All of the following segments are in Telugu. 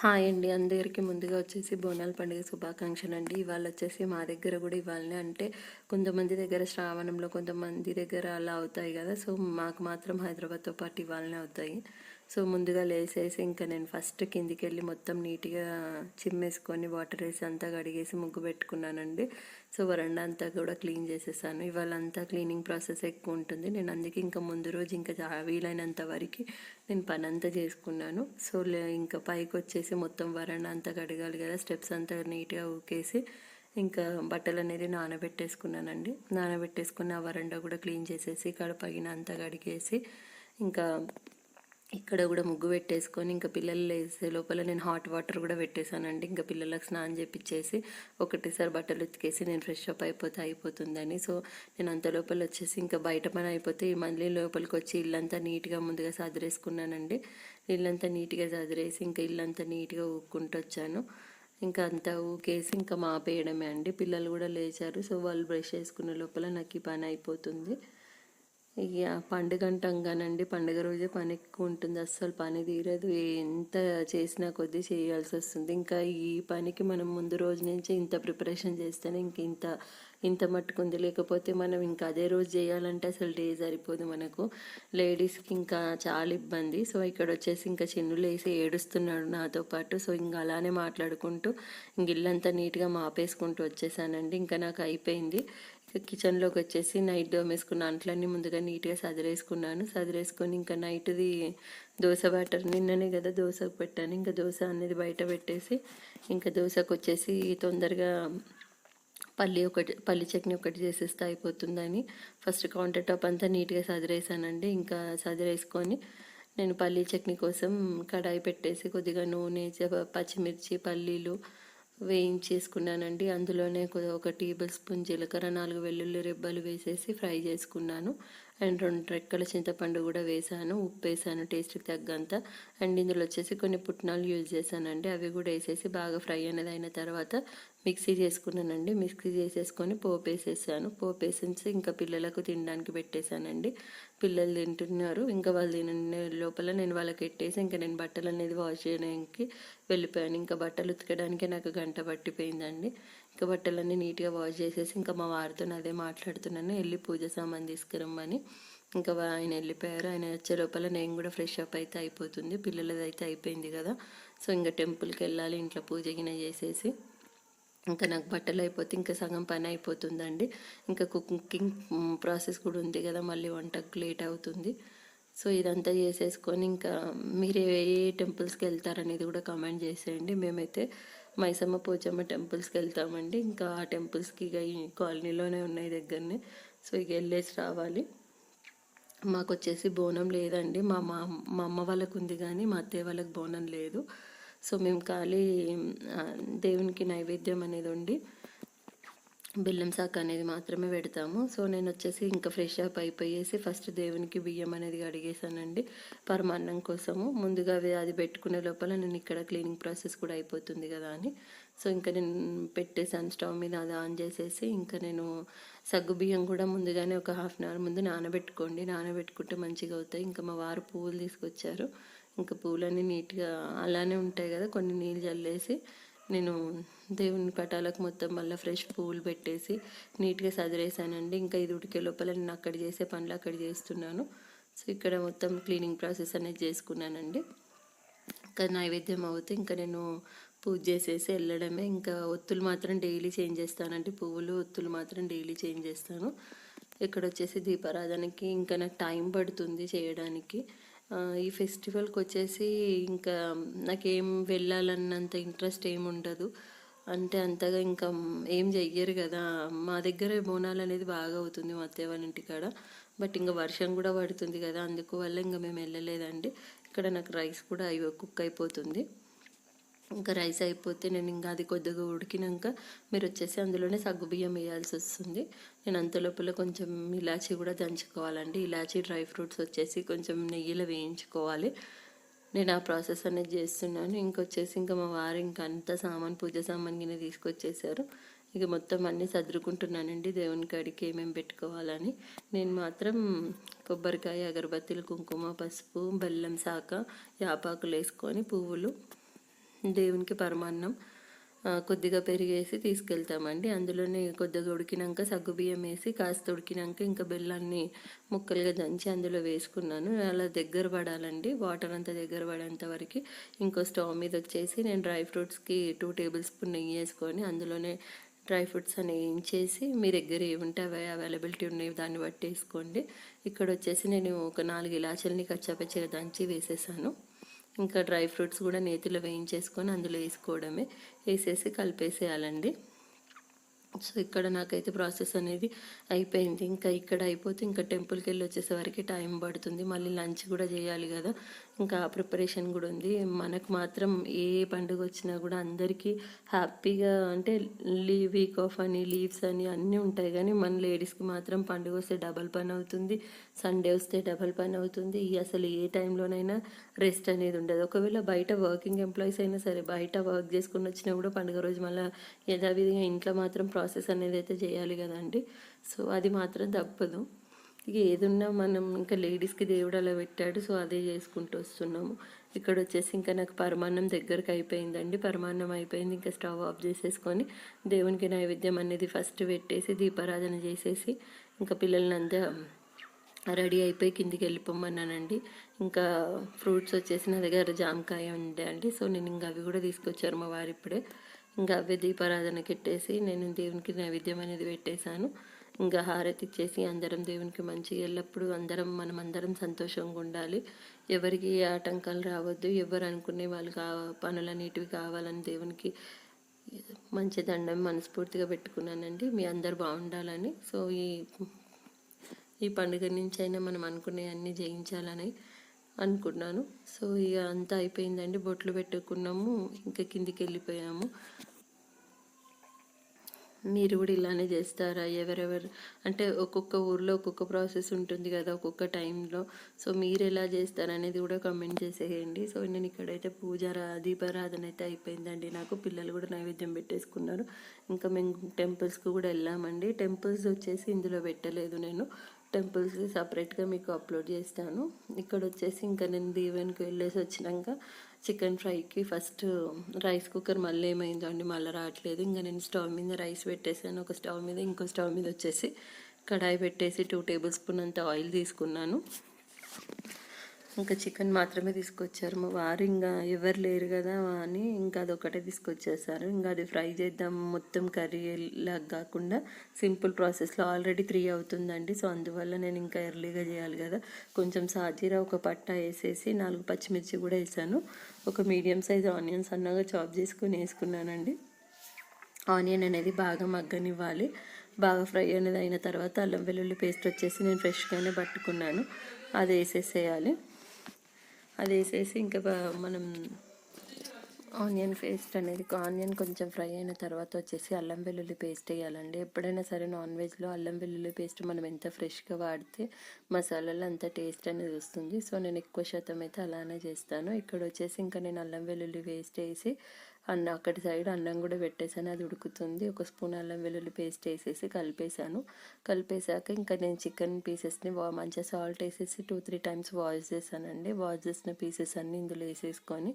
హాయ్ అండి. అందరికీ ముందుగా వచ్చేసి బోనాల పండుగ శుభాకాంక్షలు అండి ఇవాళ వచ్చేసి మా దగ్గర కూడా ఇవాళనే అంటే కొంతమంది దగ్గర శ్రావణంలో కొంతమంది దగ్గర అలా అవుతాయి కదా. సో మాకు మాత్రం హైదరాబాద్తో పాటు ఇవాళనే అవుతాయి. సో ముందుగా లేసేసి ఇంకా నేను ఫస్ట్ కిందికి వెళ్ళి మొత్తం నీట్గా చిమ్మేసుకొని వాటర్ వేసి అంతా కడిగేసి ముగ్గు పెట్టుకున్నానండి. సో వరండా అంతా కూడా క్లీన్ చేసేసాను. ఇవాళ అంతా క్లీనింగ్ ప్రాసెస్ ఎక్కువ ఉంటుంది. నేను అందుకే ఇంకా ముందు రోజు ఇంకా వీలైనంత వరకు నేను పని అంతా చేసుకున్నాను. సో లే- ఇంకా పైకి వచ్చేసి మొత్తం వరండా అంతా కడగాలి కదా స్టెప్స్ అంతా నీట్గా ఊకేసి ఇంకా బట్టలు అనేది నానబెట్టేసుకున్నానండి. నానబెట్టేసుకుని ఆ వరండా కూడా క్లీన్ చేసేసి ఇక్కడ పైన అంతా కడిగేసి ఇంకా ఇక్కడ కూడా ముగ్గు పెట్టేసుకొని ఇంకా పిల్లలు లేసే లోపల నేను హాట్ వాటర్ కూడా పెట్టేశానండి. ఇంకా పిల్లలకు స్నానం చేపించేసి ఒకటేసారి బట్టలు ఉతికేసి నేను ఫ్రెష్ అప్ అయిపోతే అయిపోతుందని. సో నేను అంత లోపల వచ్చేసి ఇంకా బయట పని అయిపోతే మళ్ళీ లోపలికి వచ్చి ఇల్లంతా నీట్గా ముందుగా సదిరేసుకున్నానండి. ఇల్లంతా నీట్గా సదిరేసి ఇంకా ఇల్లంతా నీట్గా ఊక్కుంటూ వచ్చాను. ఇంకా అంతా ఊకేసి ఇంకా మాపేయడమే అండి. పిల్లలు కూడా లేచారు. సో వాళ్ళు బ్రష్ చేసుకునే లోపల నాకు ఈ పని అయిపోతుంది. ఇక పండుగ అంటాం కానండి పండుగ రోజే పని ఎక్కువ ఉంటుంది అస్సలు పని తీరదు. ఎంత చేసినా కొద్దీ చేయాల్సి వస్తుంది. ఇంకా ఈ పనికి మనం ముందు రోజు నుంచి ఇంత ప్రిపరేషన్ చేస్తేనే ఇంక ఇంత ఇంత మట్టుకుంది. లేకపోతే మనం ఇంకా అదే రోజు చేయాలంటే అసలు డే సరిపోదు మనకు. లేడీస్కి ఇంకా చాలా ఇబ్బంది. సో ఇక్కడ వచ్చేసి ఇంకా చిన్నులు వేసి ఏడుస్తున్నాడు నాతో పాటు. సో ఇంకా అలానే మాట్లాడుకుంటూ ఇంక ఇల్లంతా నీట్గా మాపేసుకుంటూ వచ్చేసానండి. ఇంకా నాకు అయిపోయింది. కిచెన్లోకి వచ్చేసి నైట్ దోమేసుకున్న అంట్లన్నీ ముందుగా నీట్గా సదిరేసుకున్నాను. సదిరేసుకొని ఇంకా నైట్ది దోశ బ్యాటర్ నిన్ననే కదా దోశకు పెట్టాను. ఇంకా దోశ అనేది బయట పెట్టేసి ఇంకా దోశకు వచ్చేసి తొందరగా పల్లి ఒకటి పల్లి చట్నీ ఒకటి చేసేస్తే అయిపోతుందని. ఫస్ట్ కౌంటర్ టాప్ అంతా నీట్గా సదిరేసానండి. ఇంకా సదిరేసుకొని నేను పల్లీ చట్నీ కోసం కడాయి పెట్టేసి కొద్దిగా నూనె పచ్చిమిర్చి పల్లీలు వేయించేసుకున్నానండి. అందులోనే ఒక టేబుల్ స్పూన్ జీలకర్ర నాలుగు వెల్లుల్లి రెబ్బలు వేసేసి ఫ్రై చేసుకున్నాను. అండ్ రెండు రెక్కల చింతపండు కూడా వేసాను. ఉప్పు వేసాను టేస్ట్కి తగ్గంత. అండ్ ఇందులో వచ్చేసి కొన్ని పుట్నాలు యూజ్ చేశానండి. అవి కూడా వేసేసి బాగా ఫ్రై అనేది అయిన తర్వాత మిక్సీ చేసుకున్నానండి. మిక్సీ చేసేసుకొని పోపు వేసేసాను. పోపు వేసేసి ఇంకా పిల్లలకు తినడానికి పెట్టేశానండి. పిల్లలు తింటున్నారు. ఇంకా వాళ్ళు తినే లోపల నేను వాళ్ళకి పెట్టేసి ఇంకా నేను బట్టలు అనేది వాష్ చేయడానికి వెళ్ళిపోయాను. ఇంకా బట్టలు ఉతకడానికి నాకు గంట పట్టిపోయిందండి. ఇంకా బట్టలన్నీ నీట్గా వాష్ చేసేసి ఇంకా మా వారితో అదే మాట్లాడుతున్నాను. వెళ్ళి పూజ సామాన్ తీసుకురమ్మని. ఇంకా ఆయన వెళ్ళిపోయారు. ఆయన వచ్చే లోపల నేను కూడా ఫ్రెష్ అప్ అయితే అయిపోతుంది. పిల్లలది అయితే అయిపోయింది కదా. సో ఇంకా టెంపుల్కి వెళ్ళాలి. ఇంట్లో పూజ గిన చేసేసి ఇంకా నాకు బట్టలు అయిపోతే ఇంకా సగం పని అయిపోతుందండి. ఇంకా కుకింగ్ ప్రాసెస్ కూడా ఉంది కదా. మళ్ళీ వంటకు లేట్ అవుతుంది. సో ఇదంతా చేసేసుకొని ఇంకా మీరు ఏ ఏ టెంపుల్స్కి వెళ్తారనేది కూడా కమెంట్ చేసేయండి. మేమైతే మైసమ్మ పోచమ్మ టెంపుల్స్కి వెళ్తామండి. ఇంకా ఆ టెంపుల్స్కి ఇక ఈ కాలనీలోనే ఉన్నాయి దగ్గరనే. సో ఇక వెళ్ళేసి రావాలి. మాకు వచ్చేసి బోనం లేదండి. మా మా మా అమ్మ వాళ్ళకు ఉంది కానీ మా అత్తయ్య వాళ్ళకి బోనం లేదు. సో మేము ఖాళీ దేవునికి నైవేద్యం అనేది ఉండి బెల్లం సాక్ అనేది మాత్రమే పెడతాము. సో నేను వచ్చేసి ఇంకా ఫ్రెష్ అప్ అయిపోయేసి ఫస్ట్ దేవునికి బియ్యం అనేది అడిగేసానండి పరమాన్నం కోసము. ముందుగా అవి అది పెట్టుకునే లోపల నేను ఇక్కడ క్లీనింగ్ ప్రాసెస్ కూడా అయిపోతుంది కదా అని. సో ఇంకా నేను పెట్టేసాను స్టవ్ మీద అది ఆన్ చేసేసి ఇంకా నేను సగ్గు బియ్యం కూడా ముందుగానే ఒక హాఫ్ అన్ అవర్ ముందు నానబెట్టుకోండి. నానబెట్టుకుంటే మంచిగా అవుతాయి. ఇంకా మా వారు పువ్వులు తీసుకొచ్చారు. ఇంకా పువ్వులన్నీ నీట్గా అలానే ఉంటాయి కదా కొన్ని నీళ్ళు చల్లేసి నేను దేవుని పటాలకు మొత్తం మళ్ళీ ఫ్రెష్ పువ్వులు పెట్టేసి నీట్గా సదిరేసానండి. ఇంకా ఇది ఉడికే లోపల నేను అక్కడ చేసే పనులు అక్కడ చేస్తున్నాను. సో ఇక్కడ మొత్తం క్లీనింగ్ ప్రాసెస్ అనేది చేసుకున్నానండి. ఇంకా నైవేద్యం అవుతే ఇంకా నేను పూజ చేసేసి వెళ్ళడమే. ఇంకా ఒత్తులు మాత్రం డైలీ చేంజ్ చేస్తానండి. పువ్వులు ఒత్తులు మాత్రం డైలీ చేంజ్ చేస్తాను. ఇక్కడ వచ్చేసి దీపారాధనకి ఇంకా నాకు టైం పడుతుంది చేయడానికి. ఈ ఫెస్టివల్కి వచ్చేసి ఇంకా నాకేం వెళ్ళాలన్నంత ఇంట్రెస్ట్ ఏమి ఉండదు అంటే అంతగా ఇంకా ఏం చెయ్యరు కదా. మా దగ్గర బోనాలు అనేది బాగా అవుతుంది మా అత్తయ్య వాళ్ళ ఇంటికాడ. బట్ ఇంకా వర్షం కూడా పడుతుంది కదా. అందుకు వల్ల ఇంకా మేము వెళ్ళలేదండి. ఇక్కడ నాకు రైస్ కూడా అయ్యో కుక్ అయిపోతుంది. ఇంకా రైస్ అయిపోతే నేను ఇంకా అది కొద్దిగా ఉడికినాక మీరు వచ్చేసి అందులోనే సగ్గు బియ్యం వేయాల్సి వస్తుంది. నేను అంత లోపల కొంచెం ఇలాచీ కూడా దంచుకోవాలండి. ఇలాచీ డ్రై ఫ్రూట్స్ వచ్చేసి కొంచెం నెయ్యిలో వేయించుకోవాలి. నేను ఆ ప్రాసెస్ అనేది చేస్తున్నాను. ఇంకొచ్చేసి ఇంకా మా వారు ఇంకా అంత సామాన్ పూజ సామాన్ గిన్నె తీసుకొచ్చేసారు. ఇక మొత్తం అన్నీ సర్దుకుంటున్నానండి దేవుని కాడికి ఏమేమి పెట్టుకోవాలని. నేను మాత్రం కొబ్బరికాయ అగరబత్తీలు కుంకుమ పసుపు బెల్లం శాక యాపాకులు వేసుకొని పువ్వులు దేవునికి పరమాన్నం కొద్దిగా పెరిగేసి తీసుకెళ్తామండి. అందులోనే కొద్దిగా ఉడికినాక సగ్గుబియ్యం వేసి కాస్త ఉడికినాక ఇంకా బెల్లాన్ని ముక్కలుగా దంచి అందులో వేసుకున్నాను. అలా దగ్గర పడాలండి. వాటర్ అంతా దగ్గర పడేంత వరకు ఇంకో స్టవ్ మీద వచ్చేసి నేను డ్రై ఫ్రూట్స్కి టూ టేబుల్ స్పూన్ నెయ్యి వేసుకొని అందులోనే డ్రై ఫ్రూట్స్ అని వేయించేసి మీ దగ్గర ఏముంటే అవి అవైలబిలిటీ ఉన్నాయి దాన్ని బట్టి వేసుకోండి. ఇక్కడ వచ్చేసి నేను ఒక నాలుగు ఇలాచల్ని కచ్చాపచ్చిగా దంచి వేసేసాను. ఇంకా డ్రై ఫ్రూట్స్ కూడా నేతిలో వేయించేసుకొని అందులో వేసుకోవడమే. వేసేసి కలిపేసేయాలండి. సో ఇక్కడ నాకైతే ప్రాసెస్ అనేది అయిపోయింది. ఇంకా ఇక్కడ అయిపోతే ఇంకా టెంపుల్కి వెళ్ళి వచ్చేసరికి టైం పడుతుంది. మళ్ళీ లంచ్ కూడా చేయాలి కదా. ఇంకా ప్రిపరేషన్ కూడా ఉంది. మనకు మాత్రం ఏ పండుగ వచ్చినా కూడా అందరికీ హ్యాపీగా అంటే లీవ్ వీక్ ఆఫ్ అని లీవ్స్ అని అన్నీ ఉంటాయి. కానీ మన లేడీస్కి మాత్రం పండుగ వస్తే డబల్ పని అవుతుంది. సండే వస్తే డబల్ పని అవుతుంది. ఈ అసలు ఏ టైంలోనైనా రెస్ట్ అనేది ఉండదు. ఒకవేళ బయట వర్కింగ్ ఎంప్లాయీస్ అయినా సరే బయట వర్క్ చేసుకుని వచ్చినా కూడా పండుగ రోజు మళ్ళీ యథావిధిగా ఇంట్లో మాత్రం ప్రాసెస్ అనేది అయితే చేయాలి కదండి. సో అది మాత్రం తప్పదు. ఇక ఏదున్నా మనం ఇంకా లేడీస్కి దేవుడు అలా పెట్టాడు సో అదే చేసుకుంటూ వస్తున్నాము. ఇక్కడ వచ్చేసి ఇంకా నాకు పరమాన్నం దగ్గరకు అయిపోయిందండి. పరమాన్నం అయిపోయింది. ఇంకా స్టవ్ ఆఫ్ చేసేసుకొని దేవునికి నైవేద్యం అనేది ఫస్ట్ పెట్టేసి దీపారాధన చేసేసి ఇంకా పిల్లల్ని అంతా రెడీ అయిపోయి కిందికి వెళ్ళిపోమన్నానండి. ఇంకా ఫ్రూట్స్ వచ్చేసి నా దగ్గర జామకాయ ఉండే అండి. సో నేను ఇంకా అవి కూడా తీసుకొచ్చారు మా వారు ఇప్పుడే. ఇంకా అవే దీపారాధన పెట్టేసి నేను దేవునికి నైవేద్యం అనేది పెట్టేశాను. ఇంకా హారతి ఇచ్చేసి అందరం దేవునికి మంచిగా ఎల్లప్పుడూ అందరం మనం అందరం సంతోషంగా ఉండాలి. ఎవరికి ఆటంకాలు రావద్దు. ఎవరు అనుకునే వాళ్ళు కా పనులన్నిటివి కావాలని దేవునికి మంచి దండం మనస్ఫూర్తిగా పెట్టుకున్నానండి. మీ అందరు బాగుండాలని. సో ఈ ఈ పండుగ నుంచి అయినా మనం అనుకునే అన్నీ జయించాలని అనుకున్నాను. సో ఇక అంతా అయిపోయిందండి. బొట్లు పెట్టుకున్నాము. ఇంకా కిందికి వెళ్ళిపోయాము. మీరు కూడా ఇలానే చేస్తారా? ఎవరెవరు? అంటే ఒక్కొక్క ఊర్లో ఒక్కొక్క ప్రాసెస్ ఉంటుంది కదా ఒక్కొక్క టైంలో. సో మీరు ఎలా చేస్తారనేది కూడా కమెంట్ చేసేయండి. సో నేను ఇక్కడైతే పూజారా దీపారాధన అయితే అయిపోయిందండి. నాకు పిల్లలు కూడా నైవేద్యం పెట్టేసుకున్నారు. ఇంకా మేము టెంపుల్స్కి కూడా వెళ్ళామండి. టెంపుల్స్ వచ్చేసి ఇందులో పెట్టలేదు నేను. టెంపుల్స్ సపరేట్గా మీకు అప్లోడ్ చేస్తాను. ఇక్కడ వచ్చేసి ఇంకా నేను దీవెన్కి వెళ్ళేసి వచ్చినాక చికెన్ ఫ్రైకి ఫస్ట్ రైస్ కుక్కర్ మళ్ళీ ఏమైందో అండి మళ్ళీ రావట్లేదు. ఇంకా నేను స్టవ్ మీద రైస్ పెట్టేసాను. ఒక స్టవ్ మీద ఇంకో స్టవ్ మీద వచ్చేసి కడాయి పెట్టేసి టూ టేబుల్ స్పూన్ అంత ఆయిల్ తీసుకున్నాను. ఇంకా చికెన్ మాత్రమే తీసుకొచ్చారు. మా వారు ఇంకా ఎవరు లేరు కదా అని ఇంకా అదొకటే తీసుకొచ్చేసారు. ఇంకా అది ఫ్రై చేద్దాం మొత్తం కర్రీ లాగా కాకుండా సింపుల్ ప్రాసెస్లో ఆల్రెడీ త్రీ అవుతుందండి. సో అందువల్ల నేను ఇంకా ఎర్లీగా చేయాలి కదా. కొంచెం సాజీరా ఒక పట్టా వేసేసి నాలుగు పచ్చిమిర్చి కూడా వేసాను. ఒక మీడియం సైజ్ ఆనియన్స్ అన్నగా చాప్ చేసుకుని వేసుకున్నానండి. ఆనియన్ అనేది బాగా మగ్గనివ్వాలి. బాగా ఫ్రై అనేది అయిన తర్వాత అల్లం వెల్లుల్లి పేస్ట్ వచ్చేసి నేను ఫ్రెష్గానే పట్టుకున్నాను. అది వేసేసేయాలి. అది వేసేసి ఇంకా మనం ఆనియన్ పేస్ట్ అనేది ఆనియన్ కొంచెం ఫ్రై అయిన తర్వాత వచ్చేసి అల్లం వెల్లుల్లి పేస్ట్ వేయాలండి. ఎప్పుడైనా సరే నాన్ వెజ్లో అల్లం వెల్లుల్లి పేస్ట్ మనం ఎంత ఫ్రెష్గా వాడితే మసాలాలో అంత టేస్ట్ అనేది వస్తుంది. సో నేను ఎక్కువ శాతం అయితే అలానే చేస్తాను. ఇక్కడ వచ్చేసి ఇంకా నేను అల్లం వెల్లుల్లి పేస్ట్ వేసి అన్న అక్కడి సైడ్ అన్నం కూడా పెట్టేసాను అది ఉడుకుతుంది. ఒక స్పూన్ అల్లం వెల్లుల్లి పేస్ట్ వేసేసి కలిపేసాను కలిపేసాక ఇంకా నేను చికెన్ పీసెస్ని వా మంచిగా సాల్ట్ వేసేసి టూ త్రీ టైమ్స్ వాష్ చేశానండి. వాష్ చేసిన పీసెస్ అన్నీ ఇందులో వేసేసుకొని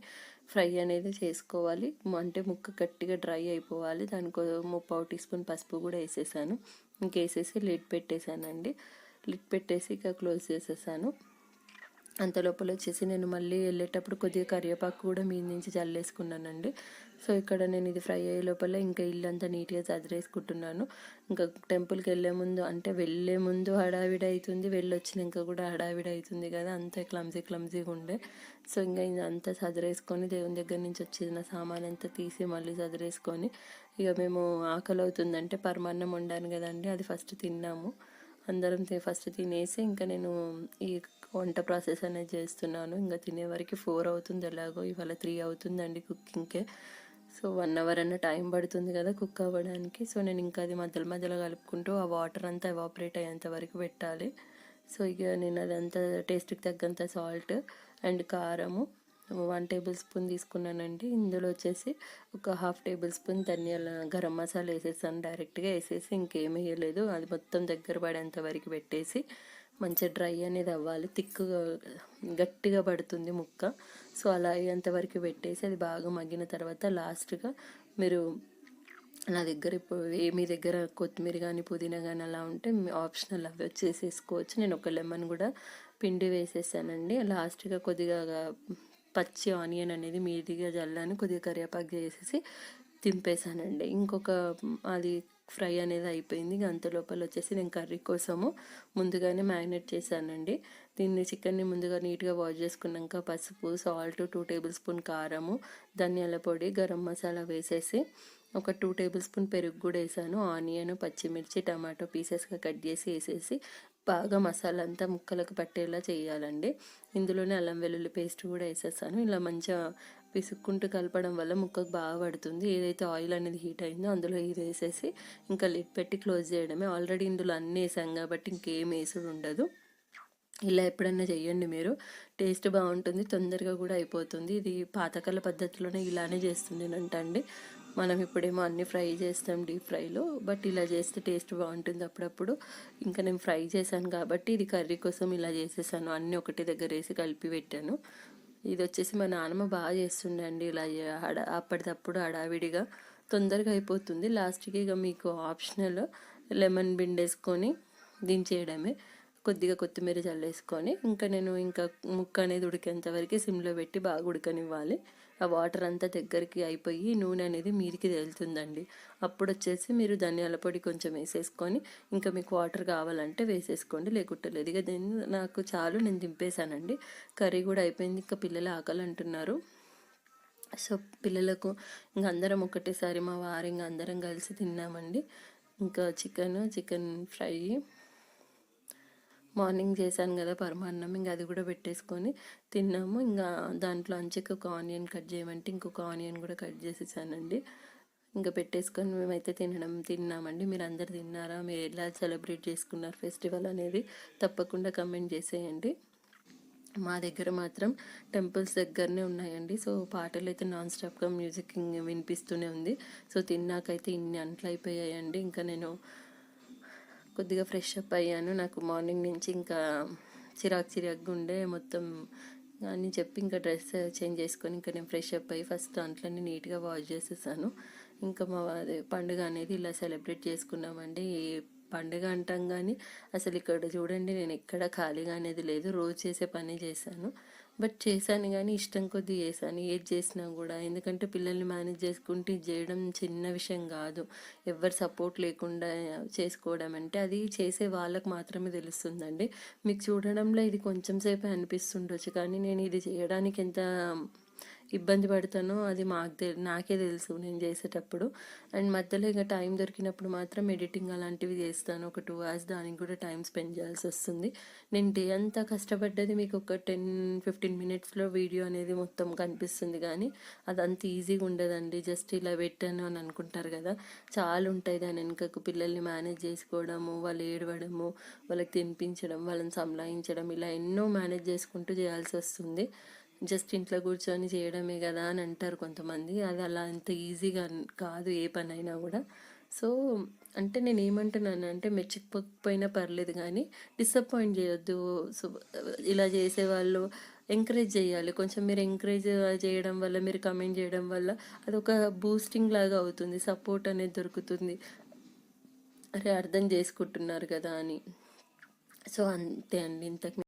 ఫ్రై అనేది చేసుకోవాలి. అంటే ముక్క గట్టిగా డ్రై అయిపోవాలి. దానికో ముప్పావు టీ స్పూన్ పసుపు కూడా వేసేసాను. ఇంకేసేసి లిడ్ పెట్టేశానండి. లిడ్ పెట్టేసి ఇక క్లోజ్ చేసేసాను. అంత లోపల వచ్చేసి నేను మళ్ళీ వెళ్ళేటప్పుడు కొద్దిగా కరివేపాకు కూడా మీ నుంచి చల్లేసుకున్నానండి. సో ఇక్కడ నేను ఇది ఫ్రై అయ్యే లోపల ఇంకా ఇల్లు అంతా నీట్గా చదిరేసుకుంటున్నాను ఇంకా టెంపుల్కి వెళ్ళే ముందు అంటే వెళ్ళే ముందు హడావిడి అవుతుంది వెళ్ళొచ్చినాక కూడా హడావిడి అవుతుంది కదా అంత క్లమ్జీ క్లమ్జీగా ఉండే. సో ఇంకా అంతా చదిరేసుకొని దేవుని దగ్గర నుంచి వచ్చిన సామాన్ అంతా తీసి మళ్ళీ చదిరేసుకొని ఇక మేము ఆకలి అవుతుందంటే పరమాన్నం వండాను కదండి అది ఫస్ట్ తిన్నాము. అందరం తి- ఫస్ట్ తినేసి ఇంకా నేను ఈ వంట ప్రాసెస్ అనేది చేస్తున్నాను. ఇంకా తినే వరకు ఫోర్ అవుతుంది ఎలాగో ఇవాళ త్రీ అవుతుందండి కుకింగ్కే సో వన్ అవర్ అన్న టైం పడుతుంది కదా కుక్ అవ్వడానికి. సో నేను ఇంకా అది మధ్యలో మధ్యలో కలుపుకుంటూ ఆ వాటర్ అంతా ఎవాపరేట్ అయ్యేంత వరకు పెట్టాలి. సో ఇక నేను అదంతా టేస్ట్కి తగ్గంత సాల్ట్ అండ్ కారము వన్ టేబుల్ స్పూన్ తీసుకున్నానండి. ఇందులో వచ్చేసి ఒక హాఫ్ టేబుల్ స్పూన్ ధనియాల గరం మసాలా వేసేసాను. డైరెక్ట్గా వేసేసి ఇంకేమి వేయలేదు. అది మొత్తం దగ్గర పడేంత వరకు పెట్టేసి మంచిగా డ్రై అనేది అవ్వాలి. తిక్కుగా గట్టిగా పడుతుంది ముక్క. సో అలా అయ్యేంత వరకు పెట్టేసి అది బాగా మగ్గిన తర్వాత లాస్ట్గా మీరు నా దగ్గర ఇప్పుడు ఏ మీ దగ్గర కొత్తిమీర కానీ పుదీనా కానీ అలా ఉంటే ఆప్షనల్ అవి వచ్చేసేసుకోవచ్చు. నేను ఒక లెమన్ కూడా పిండి వేసేసానండి. లాస్ట్గా కొద్దిగా పచ్చి ఆనియన్ అనేది మీదిగా జల్లాను కొద్దిగా కరివేపాకు చేసేసి దింపేసానండి ఇంకొక అది ఫ్రై అనేది అయిపోయింది. అంత లోపల వచ్చేసి నేను కర్రీ కోసము ముందుగానే మ్యారినేట్ చేశానండి. దీన్ని చికెన్ని ముందుగా నీట్గా వాష్ చేసుకున్నాక పసుపు సాల్ట్ టూ టేబుల్ స్పూన్ కారము ధనియాల పొడి గరం మసాలా వేసేసి ఒక టూ టేబుల్ స్పూన్ పెరుగు కూడా వేసాను. ఆనియన్ పచ్చిమిర్చి టమాటో పీసెస్గా కట్ చేసి వేసేసి బాగా మసాలా అంతా ముక్కలకు పట్టేలా చేయాలండి. ఇందులోనే అల్లం వెల్లుల్లి పేస్ట్ కూడా వేసేసాను ఇలా మంచిగా పిసుక్కుంటూ కలపడం వల్ల ముక్కకు బాగా పడుతుంది. ఏదైతే ఆయిల్ అనేది హీట్ అయిందో అందులో ఇది వేసేసి ఇంకా లిడ్ పెట్టి క్లోజ్ చేయడమే. ఆల్రెడీ ఇందులో అన్నీ వేసాం కాబట్టి ఇంకేం వేసుడు ఉండదు. ఇలా ఎప్పుడన్నా చేయండి మీరు. టేస్ట్ బాగుంటుంది తొందరగా కూడా అయిపోతుంది. ఇది పాతకాల పద్ధతిలోనే ఇలానే చేస్తుంది అండి మనం ఇప్పుడేమో అన్ని ఫ్రై చేస్తాం డీప్ ఫ్రైలో బట్ ఇలా చేస్తే టేస్ట్ బాగుంటుంది అప్పుడప్పుడు. ఇంకా నేను ఫ్రై చేశాను కాబట్టి ఇది కర్రీ కోసం ఇలా చేసేసాను. అన్నీ ఒకటి దగ్గర వేసి కలిపి పెట్టాను. ఇది వచ్చేసి మా నాన్నమ్మ బాగా చేస్తుండండి ఇలా హడా అప్పటిదప్పుడు హడావిడిగా. తొందరగా అయిపోతుంది. లాస్ట్కి ఇక మీకు ఆప్షనల్ లెమన్ బిండేసుకొని దించేయడమే. కొద్దిగా కొత్తిమీర చల్లేసుకొని ఇంకా నేను ఇంకా ముక్క అనేది ఉడికేంత వరకు సిమ్లో పెట్టి బాగా ఉడకనివ్వాలి. ఆ వాటర్ అంతా దగ్గరికి అయిపోయి నూనె అనేది మీరికి తేలుతుందండి. అప్పుడు వచ్చేసి మీరు ధనియాల పొడి కొంచెం వేసేసుకొని ఇంకా మీకు వాటర్ కావాలంటే వేసేసుకోండి. లేకుంటే లేదు. ఇక దీన్ని నాకు చాలు నేను దింపేశానండి. కర్రీ కూడా అయిపోయింది. ఇంకా పిల్లలు ఆకలి అంటున్నారు సో పిల్లలకు ఇంక అందరం ఒకటేసారి మా వారు ఇంకా అందరం కలిసి తిన్నామండి. ఇంకా చికెన్ చికెన్ ఫ్రై మార్నింగ్ చేశాను కదా పరమాన్నం ఇంకా అది కూడా పెట్టేసుకొని తిన్నాము. ఇంకా దాంట్లో అంచెకి ఒక ఆనియన్ కట్ చేయమంటే ఇంకొక ఆనియన్ కూడా కట్ చేసేసానండి. ఇంకా పెట్టేసుకొని మేమైతే తినడం తిన్నామండి. మీరు అందరు తిన్నారా? మీరు ఎలా సెలబ్రేట్ చేసుకున్నారు ఫెస్టివల్ అనేది తప్పకుండా కమెంట్ చేసేయండి. మా దగ్గర మాత్రం టెంపుల్స్ దగ్గరనే ఉన్నాయండి. సో పాటలు అయితే నాన్ స్టాప్గా మ్యూజిక్ వినిపిస్తూనే ఉంది. సో తిన్నాకైతే ఇన్ని అంట్లు అయిపోయాయండి. ఇంకా నేను కొద్దిగా ఫ్రెష్ అప్ అయ్యాను. నాకు మార్నింగ్ నుంచి ఇంకా చిరాకు చిరాకు ఉండే మొత్తం అని చెప్పి ఇంకా డ్రెస్ చేంజ్ చేసుకొని ఇంకా నేను ఫ్రెష్ అప్ అయ్యి ఫస్ట్ దాంట్లోనే నీట్గా వాష్ చేసేసాను. ఇంకా మా అదే పండుగ అనేది ఇలా సెలబ్రేట్ చేసుకున్నామండి. పండుగ అంటాం కానీ అసలు ఇక్కడ చూడండి నేను ఎక్కడ ఖాళీగా అనేది లేదు. రోజు చేసే పని చేశాను. బట్ చేశాను కానీ ఇష్టం కొద్దీ చేశాను. ఏది చేసినా కూడా. ఎందుకంటే పిల్లల్ని మేనేజ్ చేసుకుంటే చేయడం చిన్న విషయం కాదు. ఎవరు సపోర్ట్ లేకుండా చేసుకోవడం అంటే అది చేసే వాళ్ళకు మాత్రమే తెలుస్తుందండి. మీకు చూడడంలో ఇది కొంచెం సేపే అనిపిస్తుండొచ్చు కానీ నేను ఇది చేయడానికి ఎంత ఇబ్బంది పడతానో అది మాకు తె నాకే తెలుసు నేను చేసేటప్పుడు. అండ్ మధ్యలో ఇంకా టైం దొరికినప్పుడు మాత్రం ఎడిటింగ్ అలాంటివి చేస్తాను. ఒక టూ అవర్స్ దానికి కూడా టైం స్పెండ్ చేయాల్సి వస్తుంది. నేను డే అంతా కష్టపడ్డది మీకు ఒక టెన్ ఫిఫ్టీన్ మినిట్స్లో వీడియో అనేది మొత్తం కనిపిస్తుంది కానీ అది అంత ఈజీగా ఉండదండి. జస్ట్ ఇలా పెట్టాను అని అనుకుంటారు కదా. చాలా ఉంటాయి దాని వెనుకకు. పిల్లల్ని మేనేజ్ చేసుకోవడము వాళ్ళు ఏడవడము వాళ్ళకి తినిపించడం వాళ్ళని సంలాయించడం ఇలా ఎన్నో మేనేజ్ చేసుకుంటూ చేయాల్సి వస్తుంది. జస్ట్ ఇంట్లో కూర్చొని చేయడమే కదా అని అంటారు కొంతమంది. అది అలా అంత ఈజీగా కాదు ఏ పని అయినా కూడా. సో అంటే నేను ఏమంటున్నాను అంటే మెచ్చకపోయినా పర్లేదు కానీ డిసప్పాయింట్ చేయొద్దు. సో ఇలా చేసేవాళ్ళు ఎంకరేజ్ చేయాలి. కొంచెం మీరు ఎంకరేజ్ చేయడం వల్ల మీరు కమెంట్ చేయడం వల్ల అది ఒక బూస్టింగ్ లాగా అవుతుంది. సపోర్ట్ అనేది దొరుకుతుంది. అరే అర్థం చేసుకుంటున్నారు కదా అని. సో అంతే అండి. ఇంతకు